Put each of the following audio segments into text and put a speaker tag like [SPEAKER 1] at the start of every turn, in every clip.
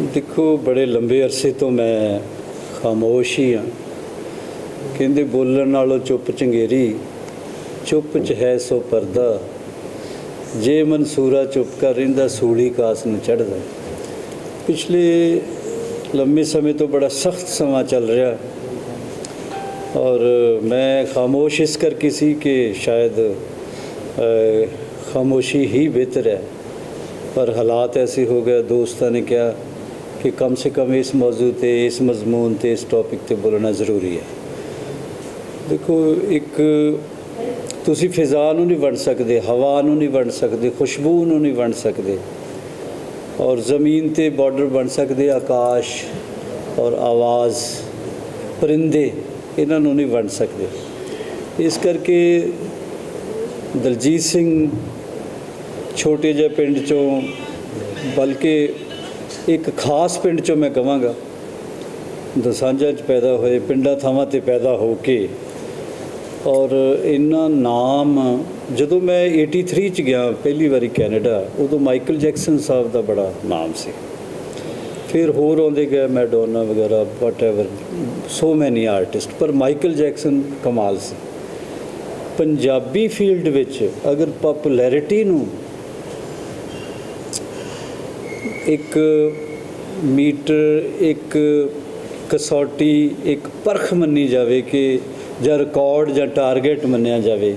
[SPEAKER 1] ਦੇਖੋ, ਬੜੇ ਲੰਬੇ ਅਰਸੇ ਤੋਂ ਮੈਂ ਖਾਮੋਸ਼ ਹੀ ਹਾਂ। ਕਹਿੰਦੇ, ਬੋਲਣ ਨਾਲੋਂ ਚੁੱਪ ਚੰਗੇਰੀ, ਚੁੱਪ ਚ ਹੈ ਸੋ ਪਰਦਾ। ਜੇ ਮਨਸੂਰਾ ਚੁੱਪ ਕਰ ਰਹਿੰਦਾ, ਸੂਲੀ ਕਾਸ ਨੂੰ ਚੜਦਾ ਪਿਛਲੇ ਲੰਮੇ ਸਮੇਂ ਤੋਂ ਬੜਾ ਸਖਤ ਸਮਾਂ ਚੱਲ ਰਿਹਾ। ਔਰ ਮੈਂ ਖਾਮੋਸ਼ ਇਸ ਕਰਕੇ ਸੀ ਕਿ ਸ਼ਾਇਦ ਖਾਮੋਸ਼ੀ ਹੀ ਬਿਹਤਰ ਹੈ। ਪਰ ਹਾਲਾਤ ਐਸੇ ਹੋ ਗਏ, ਦੋਸਤਾਂ ਨੇ ਕਿਹਾ ਕਿ ਕਮ ਸੇ ਕਮ ਇਸ ਮੌਜੂ ਤੇ, ਇਸ ਮਜ਼ਮੂਨ ਤੇ, ਇਸ ਟੌਪਿਕ ਤੇ ਬੋਲਣਾ ਜ਼ਰੂਰੀ ਹੈ। ਦੇਖੋ, ਇੱਕ ਤੁਸੀਂ ਫਿਜ਼ਾ ਨੂੰ ਨਹੀਂ ਵੰਡ ਸਕਦੇ, ਹਵਾ ਨੂੰ ਨਹੀਂ ਵੰਡ ਸਕਦੇ, ਖੁਸ਼ਬੂ ਨੂੰ ਨਹੀਂ ਵੰਡ ਸਕਦੇ ਔਰ ਜ਼ਮੀਨ ਤੇ ਬਾਰਡਰ ਬਣ ਸਕਦੇ, ਆਕਾਸ਼ ਔਰ ਆਵਾਜ਼, ਪਰਿੰਦੇ ਇਹਨਾਂ ਨੂੰ ਨਹੀਂ ਵੰਡ ਸਕਦੇ। ਇਸ ਕਰਕੇ ਦਲਜੀਤ ਸਿੰਘ ਛੋਟੇ ਜਿਹੇ ਪਿੰਡ ਚੋਂ ਬਲਕਿ ਇੱਕ ਖਾਸ ਪਿੰਡ ਚੋਂ ਮੈਂ ਕਹਾਂਗਾ ਦਸਾਂਝਾਂ 'ਚ ਪੈਦਾ ਹੋਏ, ਪਿੰਡਾਂ ਥਾਵਾਂ ਤੇ ਪੈਦਾ ਹੋ ਕੇ। ਔਰ ਇਹਨਾਂ ਨਾਮ, ਜਦੋਂ ਮੈਂ 83 ਚ ਗਿਆ ਪਹਿਲੀ ਵਾਰੀ ਕੈਨੇਡਾ, ਉਦੋਂ ਮਾਈਕਲ ਜੈਕਸਨ ਸਾਹਿਬ ਦਾ ਬੜਾ ਨਾਮ ਸੀ। ਫਿਰ ਹੋਰ ਆਉਂਦੇ ਗਏ, ਮੈਡੋਨਾ ਵਗੈਰਾ ਵਾਟਐਵਰ ਸੋ ਮੈਨੀ ਆਰਟਿਸਟ ਪਰ ਮਾਈਕਲ ਜੈਕਸਨ ਕਮਾਲ ਸੀ। ਪੰਜਾਬੀ ਫੀਲਡ ਵਿੱਚ ਅਗਰ ਪਪੂਲੈਰਿਟੀ ਨੂੰ ਇੱਕ ਮੀਟਰ, ਇੱਕ ਕਸੌਟੀ, ਇੱਕ ਪਰਖ ਮੰਨੀ ਜਾਵੇ ਕਿ, ਜਾਂ ਰਿਕਾਰਡ ਜਾਂ ਟਾਰਗੇਟ ਮੰਨਿਆ ਜਾਵੇ,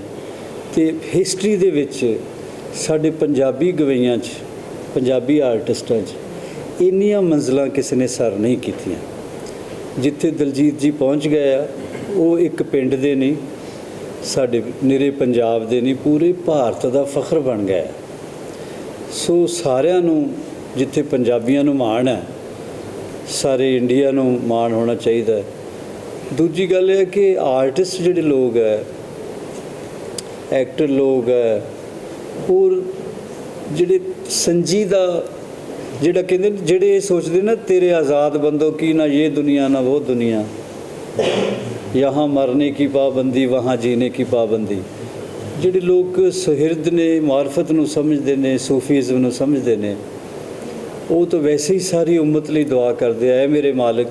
[SPEAKER 1] ਤੇ ਹਿਸਟਰੀ ਦੇ ਵਿੱਚ ਸਾਡੇ ਪੰਜਾਬੀ ਗਵਈਆਂ 'ਚ, ਪੰਜਾਬੀ ਆਰਟਿਸਟਾਂ 'ਚ ਇੰਨੀਆਂ ਮੰਜ਼ਲਾਂ ਕਿਸੇ ਨੇ ਸਰ ਨਹੀਂ ਕੀਤੀਆਂ। ਜਿੱਥੇ ਦਲਜੀਤ ਜੀ ਪਹੁੰਚ ਗਏ ਆ, ਉਹ ਇੱਕ ਪਿੰਡ ਦੇ ਨਹੀਂ ਸਾਡੇ ਨਿਰੇ ਪੰਜਾਬ ਦੇ ਨਹੀਂ ਪੂਰੇ ਭਾਰਤ ਦਾ ਫਖਰ ਬਣ ਗਿਆ। ਸੋ ਸਾਰਿਆਂ ਨੂੰ ਜਿੱਥੇ ਪੰਜਾਬੀਆਂ ਨੂੰ ਮਾਣ ਹੈ, ਸਾਰੇ ਇੰਡੀਆ ਨੂੰ ਮਾਣ ਹੋਣਾ ਚਾਹੀਦਾ ਦੂਜੀ ਗੱਲ ਇਹ ਹੈ ਕਿ ਆਰਟਿਸਟ ਜਿਹੜੇ ਲੋਕ ਹੈ, ਐਕਟਰ ਲੋਕ ਹੈ, ਹੋਰ ਜਿਹੜੇ ਸੰਜੀਦਾ, ਜਿਹੜਾ ਕਹਿੰਦੇ ਜਿਹੜੇ ਇਹ ਸੋਚਦੇ ਨਾ, ਤੇਰੇ ਆਜ਼ਾਦ ਬੰਦੋ ਕੀ ਨਾ, ਇਹ ਦੁਨੀਆ ਨਾ ਉਹ ਦੁਨੀਆ। ਯਹਾਂ ਮਰਨੇ ਕੀ ਪਾਬੰਦੀ, ਵਹਾਂ ਜੀਨੇ ਕੀ ਪਾਬੰਦੀ। ਜਿਹੜੇ ਲੋਕ ਸੁਹਿਰਦ ਨੇ, ਮਾਰਫਤ ਨੂੰ ਸਮਝਦੇ ਨੇ, ਸੂਫੀਜ਼ਮ ਨੂੰ ਸਮਝਦੇ ਨੇ ਉਹ ਤਾਂ ਵੈਸੇ ਹੀ ਸਾਰੀ ਉਮਤ ਲਈ ਦੁਆ ਕਰਦੇ ਆਏ ਮੇਰੇ ਮਾਲਕ।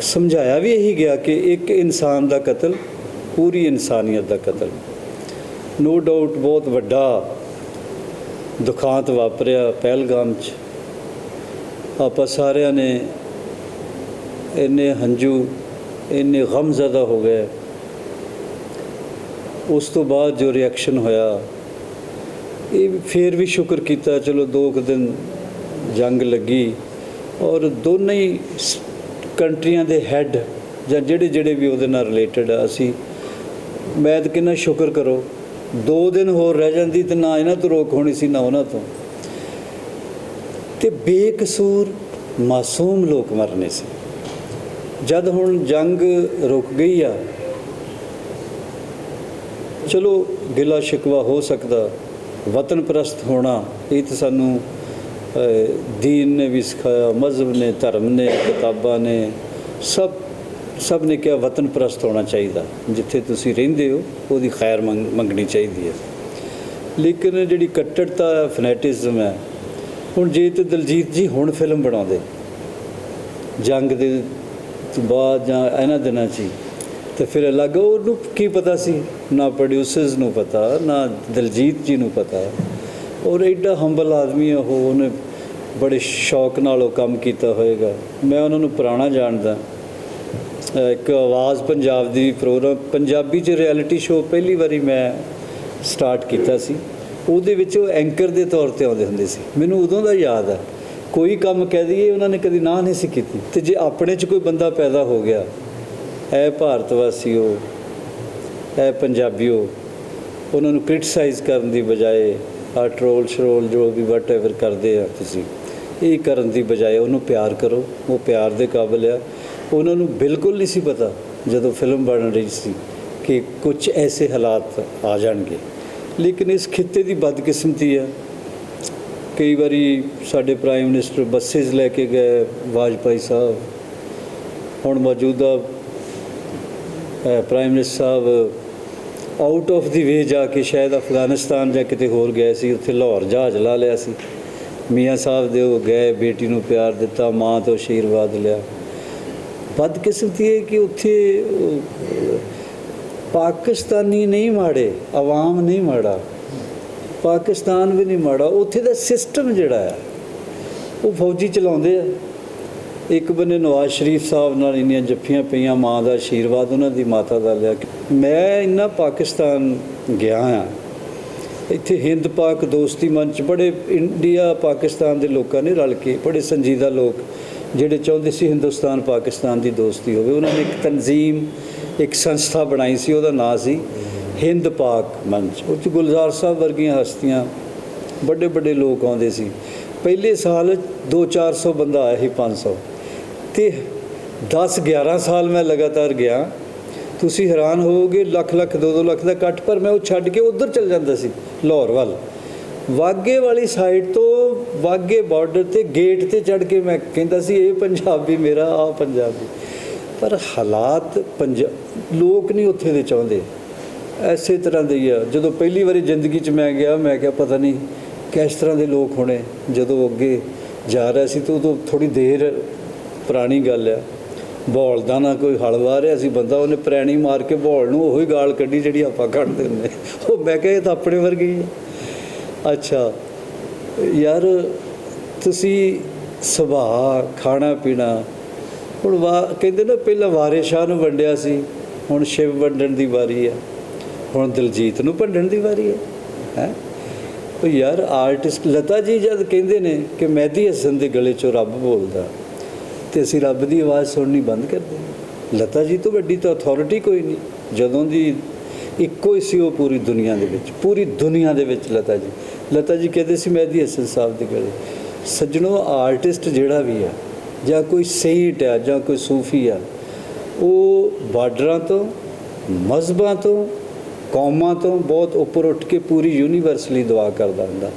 [SPEAKER 1] ਸਮਝਾਇਆ ਵੀ ਇਹੀ ਗਿਆ ਕਿ ਇੱਕ ਇਨਸਾਨ ਦਾ ਕਤਲ, ਪੂਰੀ ਇਨਸਾਨੀਅਤ ਦਾ ਕਤਲ। ਨੋ ਡਾਊਟ ਬਹੁਤ ਵੱਡਾ ਦੁਖਾਂਤ ਵਾਪਰਿਆ ਪਹਿਲਗਾਮ 'ਚ। ਆਪਾਂ ਸਾਰਿਆਂ ਨੇ ਇੰਨੇ ਹੰਝੂ, ਇੰਨੇ ਗਮਜ਼ਦਾ ਹੋ ਗਏ। ਉਸ ਤੋਂ ਬਾਅਦ ਜੋ ਰਿਐਕਸ਼ਨ ਹੋਇਆ ਇਹ ਵੀ- ਫਿਰ ਵੀ ਸ਼ੁਕਰ ਕੀਤਾ, ਚਲੋ ਦੋ ਕੁ ਦਿਨ ਜੰਗ ਲੱਗੀ ਔਰ ਦੋਨੇ ਹੀ ਕੰਟਰੀਆਂ ਦੇ ਹੈੱਡ ਜਾਂ ਜਿਹੜੇ ਜਿਹੜੇ ਵੀ ਉਹਦੇ ਨਾਲ ਰਿਲੇਟਡ ਆ, ਅਸੀਂ ਮੈਂ ਤਾਂ ਕਿੰਨਾ ਸ਼ੁਕਰ ਕਰੋ, ਦੋ ਦਿਨ ਹੋਰ ਰਹਿ ਜਾਂਦੀ ਤੇ ਨਾ ਇਹਨਾਂ ਤੋਂ ਰੋਕ ਹੋਣੀ ਸੀ, ਨਾ ਉਹਨਾਂ ਤੋਂ। ਤੇ ਬੇਕਸੂਰ ਮਾਸੂਮ ਲੋਕ ਮਰਨੇ ਸੀ। ਜਦ ਹੁਣ ਜੰਗ ਰੁਕ ਗਈ ਆ, ਚਲੋ ਗਿਲਾ ਸ਼ਿਕਵਾ ਹੋ ਸਕਦਾ। ਵਤਨ ਪ੍ਰਸਤ ਹੋਣਾ, ਇਹ ਤਾਂ ਸਾਨੂੰ ਦੀਨ ਨੇ ਵੀ ਸਿਖਾਇਆ, ਮਜ਼ਹਬ ਨੇ, ਧਰਮ ਨੇ, ਕਿਤਾਬਾਂ ਨੇ, ਸਭ ਸਭ ਨੇ ਕਿਹਾ ਵਤਨ ਪ੍ਰਸਤ ਹੋਣਾ ਚਾਹੀਦਾ। ਜਿੱਥੇ ਤੁਸੀਂ ਰਹਿੰਦੇ ਹੋ, ਉਹਦੀ ਖੈਰ ਮੰਗ- ਮੰਗਣੀ ਚਾਹੀਦੀ ਹੈ। ਲੇਕਿਨ ਜਿਹੜੀ ਕੱਟੜਤਾ ਹੈ, ਫਨੈਟਿਜ਼ਮ ਹੈ, ਹੁਣ ਜੇ ਤੇ ਦਲਜੀਤ ਜੀ ਹੁਣ ਫਿਲਮ ਬਣਾਉਂਦੇ, ਜੰਗ ਦੇ ਤੋਂ ਬਾਅਦ ਜਾਂ ਇਹਨਾਂ ਦਿਨਾਂ 'ਚ ਹੀ ਤੇ ਫਿਰ ਅਲੱਗ ਉਹਨੂੰ ਕੀ ਪਤਾ ਸੀ? ਨਾ ਪ੍ਰੋਡਿਊਸਰਸ ਨੂੰ ਪਤਾ, ਨਾ ਦਲਜੀਤ ਜੀ ਨੂੰ ਪਤਾ। ਔਰ ਐਡਾ ਹੰਬਲ ਆਦਮੀ ਆ ਉਹ, ਉਹਨੇ ਬੜੇ ਸ਼ੌਕ ਨਾਲ ਉਹ ਕੰਮ ਕੀਤਾ ਹੋਏਗਾ। ਮੈਂ ਉਹਨਾਂ ਨੂੰ ਪੁਰਾਣਾ ਜਾਣਦਾ। ਇੱਕ ਆਵਾਜ਼ ਪੰਜਾਬ ਦੀ ਪ੍ਰੋਗਰਾਮ, ਪੰਜਾਬੀ 'ਚ ਰਿਐਲਿਟੀ ਸ਼ੋਅ ਪਹਿਲੀ ਵਾਰੀ ਮੈਂ ਸਟਾਰਟ ਕੀਤਾ ਸੀ। ਉਹਦੇ ਵਿੱਚ ਉਹ ਐਂਕਰ ਦੇ ਤੌਰ ਤੇ ਆਉਂਦੇ ਹੁੰਦੇ ਸੀ। ਮੈਨੂੰ ਉਦੋਂ ਦਾ ਯਾਦ ਆ। ਕੋਈ ਕੰਮ ਕਹਿ ਦਈਏ, ਉਹਨਾਂ ਨੇ ਕਦੀ ਨਾ ਨਹੀਂ ਸੀ ਕੀਤੀ। ਤੇ ਜੇ ਆਪਣੇ 'ਚ ਕੋਈ ਬੰਦਾ ਪੈਦਾ ਹੋ ਗਿਆ ਐ ਭਾਰਤ ਵਾਸੀਓ, ਐ ਪੰਜਾਬੀਓ, ਉਹਨਾਂ ਨੂੰ ਕ੍ਰਿਟਿਸਾਈਜ਼ ਕਰਨ ਦੀ ਬਜਾਏ ਆ ਟਰੋਲ ਸ਼ਰੋਲ ਜੋ ਵੀ ਵਟਐਵਰ ਕਰਦੇ ਆ ਤੁਸੀਂ, ਇਹ ਕਰਨ ਦੀ ਬਜਾਏ ਉਹਨੂੰ ਪਿਆਰ ਕਰੋ, ਉਹ ਪਿਆਰ ਦੇ ਕਾਬਿਲ ਆ। ਉਹਨਾਂ ਨੂੰ ਬਿਲਕੁਲ ਨਹੀਂ ਸੀ ਪਤਾ ਜਦੋਂ ਫਿਲਮ ਬਣ ਰਹੀ ਸੀ ਕਿ ਕੁਝ ਐਸੇ ਹਾਲਾਤ ਆ ਜਾਣਗੇ। ਲੇਕਿਨ ਇਸ ਖਿੱਤੇ ਦੀ ਬਦਕਿਸਮਤੀ ਆ। ਕਈ ਵਾਰੀ ਸਾਡੇ ਪ੍ਰਾਈਮ ਮਿਨਿਸਟਰ ਬੱਸੇਸ ਲੈ ਕੇ ਗਏ, ਵਾਜਪਾਈ ਸਾਹਿਬ, ਹੁਣ ਮੌਜੂਦਾ prime minister Sahib out of the way ਜਾ ਕੇ ਸ਼ਾਇਦ ਅਫਗਾਨਿਸਤਾਨ ਜਾਂ ਕਿਤੇ ਹੋਰ ਗਏ ਸੀ, ਉੱਥੇ ਲਾਹੌਰ ਜਹਾਜ਼ ਲਾ ਲਿਆ ਸੀ। ਮੀਆਂ ਸਾਹਿਬ ਦੇ ਉਹ ਗਏ, ਬੇਟੀ ਨੂੰ ਪਿਆਰ ਦਿੱਤਾ, ਮਾਂ ਤੋਂ ਆਸ਼ੀਰਵਾਦ ਲਿਆ। ਬਦਕਿਸਮਤੀ ਇਹ ਕਿ ਉੱਥੇ ਪਾਕਿਸਤਾਨੀ ਨਹੀਂ ਮਾੜੇ, ਆਵਾਮ ਨਹੀਂ ਮਾੜਾ, ਪਾਕਿਸਤਾਨ ਵੀ ਨਹੀਂ ਮਾੜਾ। ਉੱਥੇ ਦਾ ਸਿਸਟਮ ਜਿਹੜਾ ਹੈ ਉਹ ਫੌਜੀ ਚਲਾਉਂਦੇ ਆ। ਇੱਕ ਬੰਨੇ ਨਵਾਜ਼ ਸ਼ਰੀਫ ਸਾਹਿਬ ਨਾਲ ਇੰਨੀਆਂ ਜੱਫੀਆਂ ਪਈਆਂ, ਮਾਂ ਦਾ ਆਸ਼ੀਰਵਾਦ ਉਹਨਾਂ ਦੀ ਮਾਤਾ ਦਾ ਲਿਆ ਮੈਂ ਇੰਨਾ ਪਾਕਿਸਤਾਨ ਗਿਆ ਆ। ਇੱਥੇ ਹਿੰਦ ਪਾਕ ਦੋਸਤੀ ਮੰਚ, ਬੜੇ ਇੰਡੀਆ ਪਾਕਿਸਤਾਨ ਦੇ ਲੋਕਾਂ ਨੇ ਰਲ ਕੇ, ਬੜੇ ਸੰਜੀਦਾ ਲੋਕ ਜਿਹੜੇ ਚਾਹੁੰਦੇ ਸੀ ਹਿੰਦੁਸਤਾਨ ਪਾਕਿਸਤਾਨ ਦੀ ਦੋਸਤੀ ਹੋਵੇ। ਉਹਨਾਂ ਨੇ ਇੱਕ ਤਨਜ਼ੀਮ, ਇੱਕ ਸੰਸਥਾ ਬਣਾਈ ਸੀ, ਉਹਦਾ ਨਾਂ ਸੀ ਹਿੰਦ ਪਾਕ ਮੰਚ। ਉਹ 'ਚ ਗੁਲਜ਼ਾਰ ਸਾਹਿਬ ਵਰਗੀਆਂ ਹਸਤੀਆਂ ਵੱਡੇ ਵੱਡੇ ਲੋਕ ਆਉਂਦੇ ਸੀ। ਪਹਿਲੇ ਸਾਲ 2-400 ਬੰਦਾ ਆਇਆ ਸੀ 500 ਤੇ 10 11 ਸਾਲ ਮੈਂ ਲਗਾਤਾਰ ਗਿਆ। ਤੁਸੀਂ ਹੈਰਾਨ ਹੋਵੋਗੇ, ਲੱਖ ਲੱਖ 2-2 ਲੱਖ ਦਾ ਇਕੱਠ, ਪਰ ਮੈਂ ਉਹ ਛੱਡ ਕੇ ਉਧਰ ਚਲ ਜਾਂਦਾ ਸੀ, ਲਾਹੌਰ ਵੱਲ। ਵਾਗੇ ਵਾਲੀ ਸਾਈਡ ਤੋਂ ਵਾਗੇ ਬਾਰਡਰ ਤੇ ਗੇਟ ਤੇ ਚੜ ਕੇ ਮੈਂ ਕਹਿੰਦਾ ਸੀ, ਇਹ ਪੰਜਾਬੀ ਮੇਰਾ ਆ ਪੰਜਾਬੀ ਪਰ ਹਾਲਾਤ ਪੰਜਾ, ਲੋਕ ਨਹੀਂ ਉੱਥੇ ਦੇ ਚਾਹੁੰਦੇ। ਐਸੇ ਤਰ੍ਹਾਂ ਦੇ ਹੀ ਆ। ਜਦੋਂ ਪਹਿਲੀ ਵਾਰੀ ਜ਼ਿੰਦਗੀ 'ਚ ਮੈਂ ਗਿਆ, ਮੈਂ ਕਿਹਾ ਪਤਾ ਨਹੀਂ ਕਿਸ ਤਰ੍ਹਾਂ ਦੇ ਲੋਕ ਹੋਣੇ। ਜਦੋਂ ਅੱਗੇ ਜਾ ਰਿਹਾ ਸੀ ਤਾਂ ਉਦੋਂ ਥੋੜੀ ਦੇਰ ਪੁਰਾਣੀ ਗੱਲ ਆ। ਬੋਲ ਦਾ ਨਾ ਕੋਈ ਹਲਵਾ ਰਿਹਾ ਸੀ ਬੰਦਾ, ਉਹਨੇ ਪ੍ਰੈਣੀ ਮਾਰ ਕੇ ਬੌਲ ਨੂੰ ਉਹੀ ਗਾਲ ਕੱਢੀ ਜਿਹੜੀ ਆਪਾਂ ਕੱਢਦੇ ਹੁੰਦੇ ਉਹ ਮੈਂ ਕਿਹਾ ਇਹ ਤਾਂ ਆਪਣੇ ਵਰਗੀ ਹੀ ਆ। ਅੱਛਾ, ਯਾਰ ਤੁਸੀਂ ਸੁਭਾਅ, ਖਾਣਾ ਪੀਣਾ, ਹੁਣ ਵਾ, ਕਹਿੰਦੇ ਨਾ ਪਹਿਲਾਂ ਵਾਰੇ ਸ਼ਾਹ ਨੂੰ ਵੰਡਿਆ ਸੀ, ਹੁਣ ਸ਼ਿਵ ਵੰਡਣ ਦੀ ਵਾਰੀ ਹੈ ਹੁਣ ਦਿਲਜੀਤ ਨੂੰ ਵੰਡਣ ਦੀ ਵਾਰੀ ਹੈ ਹੈ? ਉਹ ਯਾਰ ਆਰਟਿਸਟ ਲਤਾ ਜੀ ਜਦ ਕਹਿੰਦੇ ਨੇ ਕਿ ਮਹਿਦੀ ਹਸਨ ਦੇ ਗਲੇ ਚੋਂ ਰੱਬ ਬੋਲਦਾ। ਤੇ ਅਸੀਂ ਰੱਬ ਦੀ ਆਵਾਜ਼ ਸੁਣਨੀ ਬੰਦ ਕਰ ਦਿੰਦੇ ਲਤਾ ਜੀ ਤੋਂ ਵੱਡੀ ਤਾਂ ਅਥਾਰਟੀ ਕੋਈ ਨਹੀਂ। ਜਦੋਂ ਦੀ ਇੱਕੋ ਹੀ ਸੀ ਉਹ ਪੂਰੀ ਦੁਨੀਆ ਦੇ ਵਿੱਚ। ਪੂਰੀ ਦੁਨੀਆ ਦੇ ਵਿੱਚ ਲਤਾ ਜੀ। ਲਤਾ ਜੀ ਕਹਿੰਦੇ ਸੀ, ਮੈਂ ਦੀ ਹਸਨ ਸਾਹਿਬ ਦੇ ਗਲੇ ਸੱਜਣੋ ਆਰਟਿਸਟ ਜਿਹੜਾ ਵੀ ਆ, ਜਾਂ ਕੋਈ ਸੇਂਟ ਆ, ਜਾਂ ਕੋਈ ਸੂਫੀ ਆ, ਉਹ ਬਾਰਡਰਾਂ ਤੋਂ, ਮਜ਼ਹਬਾਂ ਤੋਂ, ਕੌਮਾਂ ਤੋਂ ਬਹੁਤ ਉੱਪਰ ਉੱਠ ਕੇ ਪੂਰੀ ਯੂਨੀਵਰਸਲੀ ਦੁਆ ਕਰਦਾ ਹੁੰਦਾ।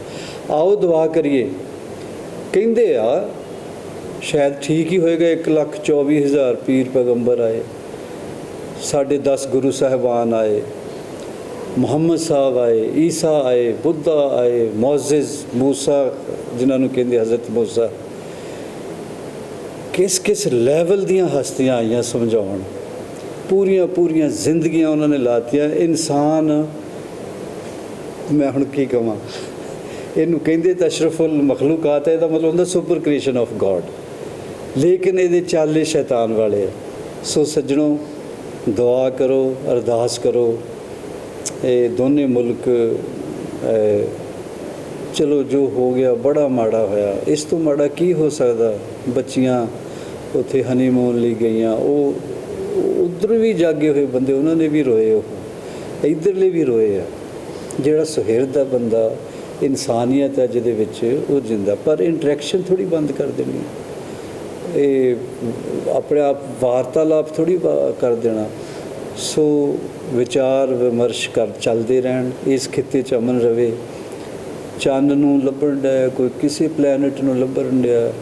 [SPEAKER 1] ਆਓ ਦੁਆ ਕਰੀਏ। ਕਹਿੰਦੇ ਆ ਸ਼ਾਇਦ ਠੀਕ ਹੀ ਹੋਏਗਾ 1 ਲੱਖ 24 ਹਜ਼ਾਰ ਪੀਰ ਪੈਗੰਬਰ ਆਏ, ਸਾਡੇ 10 ਗੁਰੂ ਸਾਹਿਬਾਨ ਆਏ, ਮੁਹੰਮਦ ਸਾਹਿਬ ਆਏ, ਈਸਾ ਆਏ, ਬੁੱਧਾ ਆਏ, ਮੌਜ਼ਿਜ਼, ਮੂਸਾ, ਜਿਨ੍ਹਾਂ ਨੂੰ ਕਹਿੰਦੇ ਹਜ਼ਰਤ ਮੂਸਾ। ਕਿਸ ਕਿਸ ਲੈਵਲ ਦੀਆਂ ਹਸਤੀਆਂ ਆਈਆਂ ਸਮਝਾਉਣ? ਪੂਰੀਆਂ ਪੂਰੀਆਂ ਜ਼ਿੰਦਗੀਆਂ ਉਹਨਾਂ ਨੇ ਲਾਤੀਆਂ। ਇਨਸਾਨ, ਮੈਂ ਹੁਣ ਕੀ ਕਹਾਂ ਇਹਨੂੰ ਕਹਿੰਦੇ ਤਾਂ ਮਖਲੂਕਾਤ ਹੈ, ਇਹਦਾ ਮਤਲਬ ਹੁੰਦਾ ਸੁਪਰ ਕ੍ਰੀਏਸ਼ਨ ਆਫ ਗੋਡ। ਲੇਕਿਨ ਇਹਦੇ ਚਾਲੇ ਸ਼ੈਤਾਨ ਵਾਲੇ ਆ। ਸੋ ਸੱਜਣੋ, ਦੁਆ ਕਰੋ, ਅਰਦਾਸ ਕਰੋ। ਇਹ ਦੋਨੇ ਮੁਲਕ ਚਲੋ ਜੋ ਹੋ ਗਿਆ, ਬੜਾ ਮਾੜਾ ਹੋਇਆ। ਇਸ ਤੋਂ ਮਾੜਾ ਕੀ ਹੋ ਸਕਦਾ? ਬੱਚੀਆਂ ਉੱਥੇ ਹਨੀਮੂਨ ਲਈ ਗਈਆਂ। ਉਹ ਉਧਰ ਵੀ ਜਾਗੇ ਹੋਏ ਬੰਦੇ, ਉਹਨਾਂ ਨੇ ਵੀ ਰੋਏ ਉਹ। ਇਧਰਲੇ ਵੀ ਰੋਏ ਆ। ਜਿਹੜਾ ਸੁਹਿਰਦ ਦਾ ਬੰਦਾ, ਇਨਸਾਨੀਅਤ ਹੈ ਜਿਹਦੇ ਵਿੱਚ, ਉਹ ਜਿੰਦਾ। ਪਰ ਇੰਟਰੈਕਸ਼ਨ ਥੋੜੀ ਬੰਦ ਕਰ ਦੇਣੀ ਇਹ ਆਪਣੇ ਆਪ ਵਾਰਤਾਲਾਪ ਥੋੜੀ ਕਰ ਦੇਣਾ ਸੋ ਵਿਚਾਰ ਵਿਮਰਸ਼ ਕਰ ਚੱਲਦੇ ਰਹਿਣ ਇਸ ਖਿੱਤੇ 'ਚ ਅਮਨ ਰਵੇ ਚੰਨ ਨੂੰ ਲੱਭਣ ਡਿਆ ਕੋਈ ਕਿਸੇ ਪਲੈਨਟ ਨੂੰ ਲੱਭਣ ਡਿਆ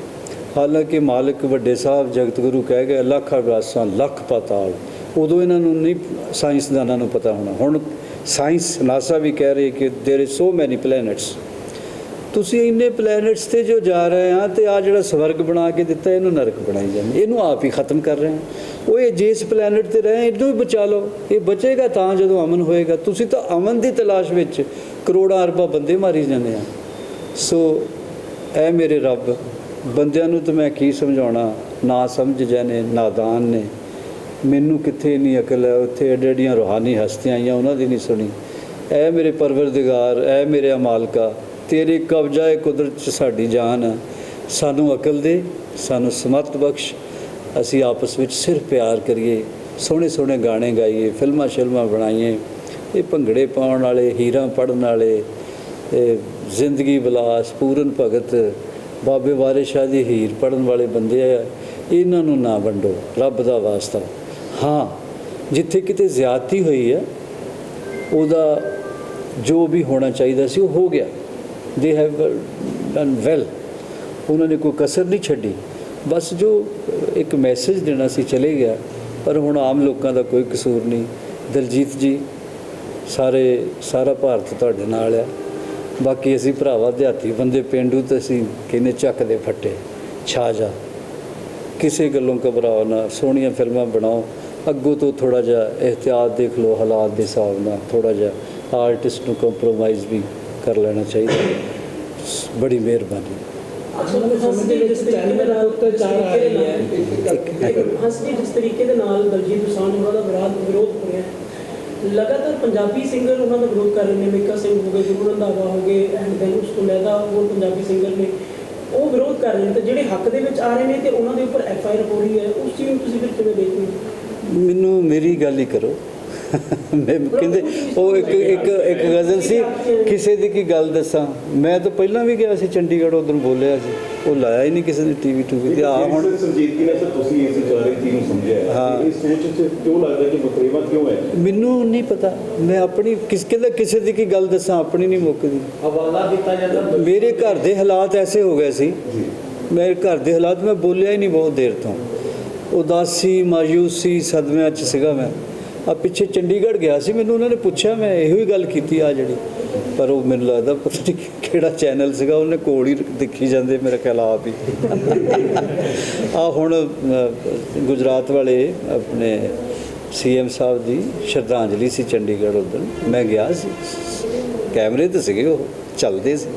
[SPEAKER 1] ਹਾਲਾਂਕਿ ਮਾਲਕ ਵੱਡੇ ਸਾਹਿਬ ਜਗਤ ਗੁਰੂ ਕਹਿ ਗਏ ਲੱਖ ਅਰਦਾਸਾਂ ਲੱਖ ਪਤਾਲ ਉਦੋਂ ਇਹਨਾਂ ਨੂੰ ਨਹੀਂ ਸਾਇੰਸਦਾਨਾਂ ਨੂੰ ਪਤਾ ਹੋਣਾ ਹੁਣ ਸਾਇੰਸ ਨਾਸਾ ਵੀ ਕਹਿ ਰਹੀ ਕਿ there is so many planets ਤੁਸੀਂ ਇੰਨੇ ਪਲੈਨਟਸ ਤੇ ਜੋ ਜਾ ਰਹੇ ਆ ਤੇ ਆ ਜਿਹੜਾ ਸਵਰਗ ਬਣਾ ਕੇ ਦਿੱਤਾ, ਇਹਨੂੰ ਨਰਕ ਬਣਾਈ ਜਾਂਦੇ ਇਹਨੂੰ ਆਪ ਹੀ ਖਤਮ ਕਰ ਰਹੇ ਆ। ਉਹ ਇਹ ਜਿਸ ਪਲੈਨਟ ਤੇ ਰਹੇ, ਇਹਨੂੰ ਹੀ ਬਚਾ ਲਓ। ਇਹ ਬਚੇਗਾ ਤਾਂ ਜਦੋਂ ਅਮਨ ਹੋਏਗਾ। ਤੁਸੀਂ ਤਾਂ ਅਮਨ ਦੀ ਤਲਾਸ਼ ਵਿੱਚ ਕਰੋੜਾਂ ਅਰਬਾਂ ਬੰਦੇ ਮਾਰੀ ਜਾਂਦੇ ਆ। ਸੋ, ਐ ਮੇਰੇ ਰੱਬ, ਬੰਦਿਆਂ ਨੂੰ ਤਾਂ ਮੈਂ ਕੀ ਸਮਝਾਉਣਾ? ਨਾ ਸਮਝ ਜਾਣੇ ਨਾਦਾਨ ਨੇ। ਮੈਨੂੰ ਕਿੱਥੇ ਨਹੀਂ ਅਕਲ ਹੈ? ਉੱਥੇ ਏਡੇ ਏਡੀਆਂ ਰੂਹਾਨੀ ਹਸਤੀਆਂ ਆਈਆਂ, ਉਹਨਾਂ ਦੀ ਨਹੀਂ ਸੁਣੀ। ਐ ਮੇਰੇ ਪਰਵਰਦਿਗਾਰ, ਐ ਮੇਰੇ ਮਾਲਕਾ ਤੇਰੇ ਕਬਜ਼ਾ ਹੈ ਕੁਦਰਤ 'ਚ ਸਾਡੀ ਜਾਨ ਹੈ ਸਾਨੂੰ ਅਕਲ ਦੇ, ਸਾਨੂੰ ਸਮਰਥ ਬਖਸ਼। ਅਸੀਂ ਆਪਸ ਵਿੱਚ ਸਿਰ ਪਿਆਰ ਕਰੀਏ, ਸੋਹਣੇ ਸੋਹਣੇ ਗਾਣੇ ਗਾਈਏ, ਫਿਲਮਾਂ ਸ਼ਿਲਮਾਂ ਬਣਾਈਏ, ਇਹ ਭੰਗੜੇ ਪਾਉਣ ਵਾਲੇ, ਹੀਰਾਂ ਪੜਨ ਵਾਲੇ, ਇਹ ਜ਼ਿੰਦਗੀ ਵਿਲਾਸ ਪੂਰਨ ਭਗਤ, ਬਾਬੇ ਵਾਰਿਸ ਸ਼ਾਹ ਦੀ ਹੀਰ ਪੜਨ ਵਾਲੇ ਬੰਦੇ ਆ। ਇਹਨਾਂ ਨੂੰ ਨਾ ਵੰਡੋ, ਰੱਬ ਦਾ ਵਾਸਤਾ। ਹਾਂ, ਜਿੱਥੇ ਕਿਤੇ ਜ਼ਿਆਦਤੀ ਹੋਈ ਹੈ ਉਹਦਾ ਜੋ ਵੀ ਹੋਣਾ ਚਾਹੀਦਾ ਸੀ ਉਹ ਹੋ ਗਿਆ। ਦੇ ਹੈਵ ਡਨ ਵੈਲ ਉਹਨਾਂ ਨੇ ਕੋਈ ਕਸਰ ਨਹੀਂ ਛੱਡੀ। ਬਸ ਜੋ ਇੱਕ ਮੈਸੇਜ ਦੇਣਾ ਸੀ, ਚਲੇ ਗਿਆ। ਪਰ ਹੁਣ ਆਮ ਲੋਕਾਂ ਦਾ ਕੋਈ ਕਸੂਰ ਨਹੀਂ। ਦਲਜੀਤ ਜੀ, ਸਾਰੇ, ਸਾਰਾ ਭਾਰਤ ਤੁਹਾਡੇ ਨਾਲ ਹੈ ਬਾਕੀ ਅਸੀਂ ਭਰਾਵਾ, ਦਿਹਾਤੀ ਬੰਦੇ, ਪਿੰਡੂ ਤੇ ਅਸੀਂ ਕਹਿੰਦੇ ਚੱਕ ਦੇ ਫੱਟੇ। ਛਾ ਜਾ। ਕਿਸੇ ਗੱਲੋਂ ਘਬਰਾਓ ਨਾ। ਸੋਹਣੀਆਂ ਫਿਲਮਾਂ ਬਣਾਓ। ਅੱਗੋਂ ਤੋਂ ਥੋੜਾ ਜਿਹਾ ਇhtiyat ਦੇਖ ਲਓ, ਹਾਲਾਤ ਦੇ ਹਿਸਾਬ ਨਾਲ ਥੋੜਾ ਜਿਹਾ। ਆਰਟਿਸਟ ਨੂੰ ਕੰਪਰੋਮਾਈਜ਼ ਵੀ ਕਰ ਲੈਣਾ ਚਾਹੀਦਾ। ਬੜੀ ਮਿਹਰਬਾਨੀ।
[SPEAKER 2] ਅਸਲ ਹੰਸਦੀ ਜਿਸ ਤਰੀਕੇ ਦੇ ਨਾਲ ਚਾਰ ਆ ਰਹੀ ਹੈ। ਹੰਸਦੀ ਜਿਸ ਤਰੀਕੇ ਦੇ ਨਾਲ ਦਲਜੀਤ ਦੋਸਾਂਝ ਉਹਨਾਂ ਦਾ ਵਿਰਾਧ ਵਿਰੋਧ ਹੋ ਰਿਹਾ ਹੈ। ਲਗਾਤਾਰ ਪੰਜਾਬੀ ਸਿੰਗਰ ਉਹਨਾਂ ਦਾ ਵਿਰੋਧ ਕਰ ਰਹੇ ਨੇ ਮਿੱਕਾ ਸਿੰਘ ਹੋ ਗਏ ਗੁਰੂ ਰੰਧਾਵਾ ਹੋ ਗਏ ਐਂਡ ਦੈਨ ਉਸ ਤੋਂ ਲੈਦਾ ਹੋਰ ਪੰਜਾਬੀ ਸਿੰਗਰ ਨੇ ਉਹ ਵਿਰੋਧ ਕਰ ਰਹੇ ਨੇ ਤੇ ਜਿਹੜੇ ਹੱਕ ਦੇ ਵਿੱਚ ਆ ਰਹੇ ਨੇ ਤੇ ਉਹਨਾਂ ਦੇ ਉੱਪਰ ਐਫ ਆਈ ਆਰ ਹੋ ਰਹੀ ਹੈ। ਉਸ ਚੀਜ਼ ਨੂੰ ਤੁਸੀਂ ਫਿਰ ਕਿਵੇਂ ਦੇਖਦੇ ਹੋ?
[SPEAKER 1] ਮੈਨੂੰ ਮੇਰੀ ਗੱਲ ਹੀ ਕਰੋ। ਮੈਂ ਕਹਿੰਦੇ ਉਹ ਇੱਕ ਇੱਕ ਇੱਕ ਗਜ਼ਲ ਸੀ ਕਿਸੇ ਦੀ ਕੀ ਗੱਲ ਦੱਸਾਂ? ਮੈਂ ਤਾਂ ਪਹਿਲਾਂ ਵੀ ਗਿਆ ਸੀ ਚੰਡੀਗੜ੍ਹ ਉਦੋਂ ਬੋਲਿਆ ਸੀ। ਉਹ ਲਾਇਆ ਹੀ ਨਹੀਂ ਕਿਸੇ ਨੇ ਟੀਵੀ ਟੂਵੀ ਤੇ। ਆ ਹੁਣ
[SPEAKER 3] ਹੁਣ ਸੰਜੀਦਗੀ ਨਾਲ ਸਰ ਤੁਸੀਂ ਇਸ ਵਿਚਾਰੇ ਚੀਜ਼ ਨੂੰ ਸਮਝਿਆ ਹੈ।
[SPEAKER 1] ਹਾਂ।
[SPEAKER 3] ਇਹ ਸੋਚ ਚ ਕਿਉਂ ਲੱਗਦਾ ਕਿ ਵਖਰੇਵਾ ਕਿਉਂ ਹੈ?
[SPEAKER 1] ਮੈਨੂੰ ਨਹੀਂ ਪਤਾ। ਮੈਂ ਆਪਣੀ ਕਿਸ ਕਿਹਦਾ ਕਿਸੇ ਦੀ ਕੀ ਗੱਲ ਦੱਸਾਂ ਆਪਣੀ ਨਹੀਂ ਮੁੱਕਦੀ।
[SPEAKER 2] ਹਵਾਲਾ ਦਿੱਤਾ ਜਾਂਦਾ।
[SPEAKER 1] ਮੇਰੇ ਘਰ ਦੇ ਹਾਲਾਤ ਐਸੇ ਹੋ ਗਏ ਸੀ। ਮੇਰੇ ਘਰ ਦੇ ਹਾਲਾਤ ਮੈਂ ਬੋਲਿਆ ਹੀ ਨਹੀਂ ਬਹੁਤ ਦੇਰ ਤੋਂ। ਉਦਾਸੀ ਮਾਯੂਸੀ ਸਦਮਿਆਂ 'ਚ ਸੀਗਾ ਮੈਂ। ਆ ਪਿੱਛੇ ਚੰਡੀਗੜ੍ਹ ਗਿਆ ਸੀ, ਮੈਨੂੰ ਉਹਨਾਂ ਨੇ ਪੁੱਛਿਆ, ਮੈਂ ਇਹੋ ਹੀ ਗੱਲ ਕੀਤੀ ਆ ਜਿਹੜੀ। ਪਰ ਉਹ ਮੈਨੂੰ ਲੱਗਦਾ ਪਤਾ ਨਹੀਂ ਕਿਹੜਾ ਚੈਨਲ ਸੀਗਾ, ਉਹਨੇ ਕੋਲ ਹੀ ਦੇਖੀ ਜਾਂਦੇ, ਮੇਰੇ ਖਿਆਲ ਆਪ ਹੀ। ਆ ਹੁਣ ਗੁਜਰਾਤ ਵਾਲੇ ਆਪਣੇ ਸੀਐਮ ਸਾਹਿਬ ਦੀ ਸ਼ਰਧਾਂਜਲੀ ਸੀ ਚੰਡੀਗੜ੍ਹ ਉਦੋਂ ਮੈਂ ਗਿਆ ਸੀ, ਕੈਮਰੇ ਤੇ ਸੀਗੇ ਉਹ, ਚੱਲਦੇ ਸੀ।